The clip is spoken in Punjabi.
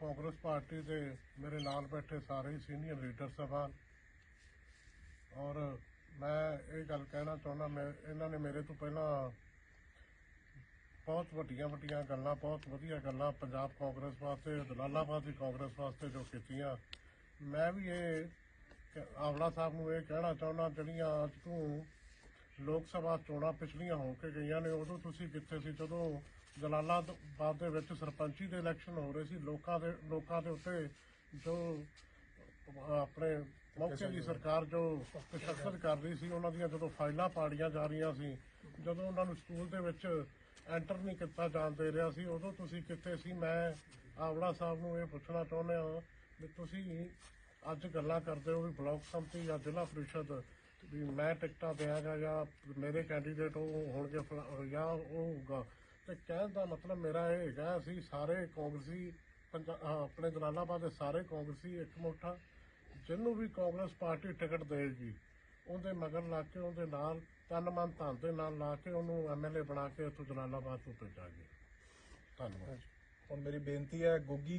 ਕਾਂਗਰਸ ਪਾਰਟੀ ਦੇ ਮੇਰੇ ਨਾਲ ਬੈਠੇ ਸਾਰੇ ਸੀਨੀਅਰ ਲੀਡਰ ਸਾਹਿਬਾਨ ਔਰ ਮੈਂ ਇਹ ਗੱਲ ਕਹਿਣਾ ਚਾਹੁੰਦਾ, ਮੈਂ, ਇਹਨਾਂ ਨੇ ਮੇਰੇ ਤੋਂ ਪਹਿਲਾਂ ਬਹੁਤ ਵੱਡੀਆਂ ਵੱਡੀਆਂ ਗੱਲਾਂ, ਬਹੁਤ ਵਧੀਆ ਗੱਲਾਂ ਪੰਜਾਬ ਕਾਂਗਰਸ ਵਾਸਤੇ ਦਲਾਲਾਬਾਦ ਦੀ ਕਾਂਗਰਸ ਵਾਸਤੇ ਜੋ ਕੀਤੀਆਂ। ਮੈਂ ਵੀ ਇਹ ਕ- ਆਵਲਾ ਸਾਹਿਬ ਨੂੰ ਇਹ ਕਹਿਣਾ ਚਾਹੁੰਦਾ, ਜਿਹੜੀਆਂ ਅੱਜ ਤੋਂ ਲੋਕ ਸਭਾ ਚੋਣਾਂ ਪਿਛਲੀਆਂ ਹੋ ਕੇ ਗਈਆਂ ਨੇ, ਉਦੋਂ ਤੁਸੀਂ ਕਿੱਥੇ ਸੀ? ਜਦੋਂ ਜਲਾਲਾਬਾਦ ਦੇ ਵਿੱਚ ਸਰਪੰਚੀ ਦੇ ਇਲੈਕਸ਼ਨ ਹੋ ਰਹੇ ਸੀ, ਲੋਕਾਂ ਦੇ ਲੋਕਾਂ ਦੇ ਉੱਤੇ ਜੋ ਆਪਣੇ ਮੌਕੇ ਦੀ ਸਰਕਾਰ ਜੋ ਤਸ਼ੱਦਦ ਕਰ ਰਹੀ ਸੀ, ਉਹਨਾਂ ਦੀਆਂ ਜਦੋਂ ਫਾਈਲਾਂ ਪਾੜੀਆਂ ਜਾ ਰਹੀਆਂ ਸੀ, ਜਦੋਂ ਉਹਨਾਂ ਨੂੰ ਸਕੂਲ ਦੇ ਵਿੱਚ ਐਂਟਰ ਨਹੀਂ ਕੀਤਾ ਜਾਣ ਦੇ ਰਿਹਾ ਸੀ, ਉਦੋਂ ਤੁਸੀਂ ਕਿੱਥੇ ਸੀ? ਮੈਂ ਆਵੜਾ ਸਾਹਿਬ ਨੂੰ ਇਹ ਪੁੱਛਣਾ ਚਾਹੁੰਦੇ ਹਾਂ ਵੀ ਤੁਸੀਂ ਅੱਜ ਗੱਲਾਂ ਕਰਦੇ ਹੋ ਵੀ ਬਲਾਕ ਸੰਮਤੀ ਜਾਂ ਜ਼ਿਲ੍ਹਾ ਪ੍ਰੀਸ਼ਦ ਵੀ ਮੈਂ ਟਿਕਟਾਂ ਦਿਆਂਗਾ ਜਾਂ ਮੇਰੇ ਕੈਂਡੀਡੇਟ ਉਹ ਹੋਣਗੇ ਫਲਾ- ਜਾਂ ਉਹ ਹੋਊਗਾ। ਤੇ ਕਹਿਣ ਦਾ ਮਤਲਬ ਮੇਰਾ ਇਹ ਹੈਗਾ, ਅਸੀਂ ਸਾਰੇ ਕਾਂਗਰਸੀ ਪੰਜਾ- ਅਹ ਆਪਣੇ ਜਲਾਲਾਬਾਦ ਦੇ ਸਾਰੇ ਕਾਂਗਰਸੀ ਇੱਕ ਮੁੱਠਾ ਜਿਹਨੂੰ ਵੀ ਕਾਂਗਰਸ ਪਾਰਟੀ ਟਿਕਟ ਦੇਗੀ ਉਹਦੇ ਮਗਰ ਲਾ ਕੇ ਉਹਦੇ ਨਾਲ ਤਨ ਮਨ ਧਨ ਦੇ ਨਾਲ ਲਾ ਕੇ ਉਹਨੂੰ ਐਮਐਲਏ ਬਣਾ ਕੇ ਇੱਥੋਂ ਜਲਾਲਾਬਾਦ ਤੋਂ ਭੇਜਾਂਗੇ। ਧੰਨਵਾਦ। ਹੁਣ ਮੇਰੀ ਬੇਨਤੀ ਹੈ, ਗੋਗੀ ਜੀ